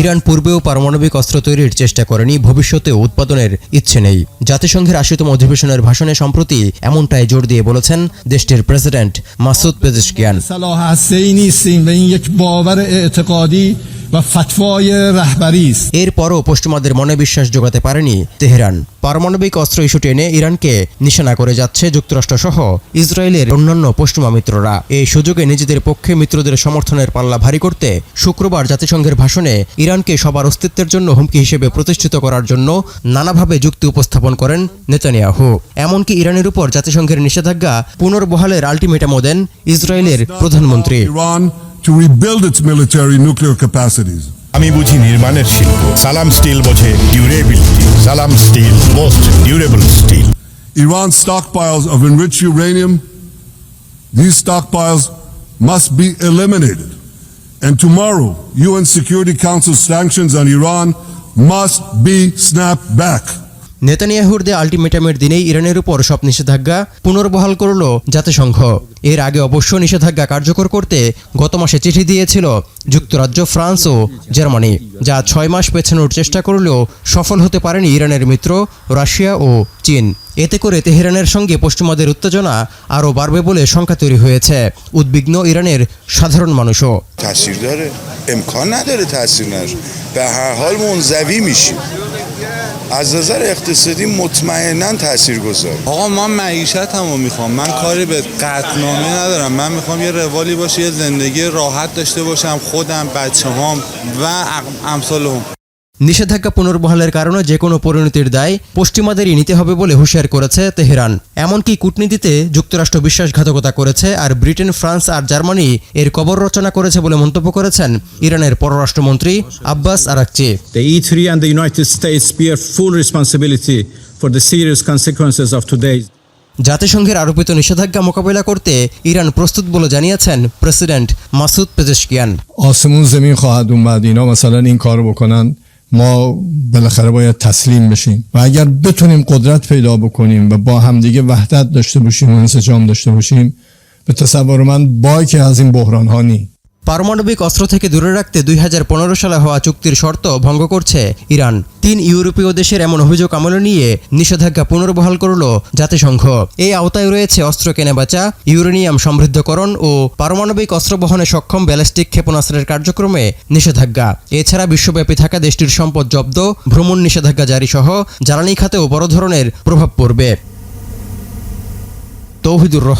Iran পূর্বেও পারমাণবিক অস্ত্র তৈরির চেষ্টা করেনি ভবিষ্যতে উৎপাদনের ইচ্ছে নেই জাতিসংঘের আশিতম অধিবেশনের ভাষণে সম্প্রতি এমনটাই জোর দিয়ে বলেছেন দেশটির প্রেসিডেন্ট মাসুদ পেজেশকিয়ান صلاح هسته ای نیستیم و این یک باور اعتقادی و فتوای رهبری است এরপরও পশ্চিমাদের মনে বিশ্বাস যোগাতে পারেনি তেহরান পারমাণবিক অস্ত্র ইস্যু টেনে ইরানকে নিশানা করে যাচ্ছে যুক্তরাষ্ট্রসহ ইসরায়েলের অন্যান্য পশ্চিমা মিত্ররা এই সুযোগে নিজেদের পক্ষে মিত্রদের সমর্থনের পাল্লা ভারী করতে শুক্রবার জাতিসংঘের ভাষণে ইরানকে সবার অস্তিত্বের জন্য হুমকি হিসেবে প্রতিষ্ঠিত করার জন্য নানাভাবে যুক্তি উপস্থাপন করেন নেতানিয়াহু এমনকি ইরানের উপর জাতিসংঘের নিষেধাজ্ঞা পুনর্বহালের আলটিমেটামও দেন ইসরায়েলের প্রধানমন্ত্রী Iran to rebuild its military nuclear capacities. আমি বুঝি নির্মাণের শিল্প সালাম স্টিল বোঝে ডিউরেবিলিটি সালাম steel most durable steel Iran's stockpiles of enriched uranium, these stockpiles must be eliminated. And tomorrow, UN Security Council sanctions on Iran must be snapped back. নেতানিয়াহুর দেয়া আলটিমেটামের দিনেই ইরানের উপর সব নিষেধাজ্ঞা পুনর্বহাল করল জাতিসংঘ এর আগে অবশ্য নিষেধাজ্ঞা কার্যকর করতে গত মাসে চিঠি দিয়েছিল যুক্তরাজ্য ফ্রান্স ও জার্মানি যা ছয় মাস পেছানোর চেষ্টা করলেও সফল হতে পারেনি ইরানের মিত্র রাশিয়া ও চীন এতে করে তেহরানের সঙ্গে পশ্চিমাদের উত্তেজনা আরও বাড়বে বলে শঙ্কা তৈরি হয়েছে উদ্বিগ্ন ইরানের সাধারণ মানুষও تاثیر داره امکان نداره تاثیر نداره به هر حال منزوی میشیم از نظر اقتصادی مطمئنا تاثیر گذار آقا من معیشت همو می‌خوام. من کاری به قطعنامه ندارم. من می‌خوام یه روالی باشه یه زندگی راحت داشته باشم خودم بچه هام و امثال هم নিষেধাজ্ঞা পুনর্বহালের কারণে যে কোনো পরিণতির দায় পশ্চিমাদেরই নিতে হবে বলে হুঁশিয়ার করেছে তেহরান এমনকি কূটনীতিতে যুক্তরাষ্ট্র বিশ্বাসঘাতকতা করেছে আর ব্রিটেন ফ্রান্স আর জার্মানি এর কবর রচনা করেছে বলে মন্তব্য করেছেন ইরানের পররাষ্ট্রমন্ত্রী Abbas Araghchi The E3 and the United States bear full responsibility for the serious consequences of today's জাতিসংঘের আরোপিত নিষেধাজ্ঞা মোকাবিলা করতে ইরান প্রস্তুত বলে জানিয়েছেন প্রেসিডেন্ট মাসুদ পেজেশকিয়ান آسمون زمین خواهد اومد اینا مثلا این کار بکنن ما بالاخره باید تسلیم بشیم و اگر بتونیم قدرت پیدا بکنیم و با همدیگه وحدت داشته باشیم و انسجام داشته باشیم به تصور من باکی از این بحران ها نی. পারমাণবিক অস্ত্র থেকে দূরে রাখতে দুই হাজার পনেরো সালে হওয়া চুক্তির শর্ত ভঙ্গ করছে ইরান। তিন ইউরোপীয় দেশের এমন অভিযোগ আমলে নিয়ে নিষেধাজ্ঞা পুনর্বহাল করল জাতিসংঘ। এই আওতায় রয়েছে অস্ত্র কেনাবেচা ইউরেনিয়াম সমৃদ্ধকরণ ও পারমাণবিক অস্ত্র বহনে সক্ষম ব্যালিস্টিক ক্ষেপণাস্ত্রের কার্যক্রমে নিষেধাজ্ঞা। এছাড়া বিশ্বব্যাপী থাকা দেশটির সম্পদ জব্দ, ভ্রমণ নিষেধাজ্ঞা জারি সহ জ্বালানি খাতেও বড় ধরনের প্রভাব পড়বে। তৌহিদুর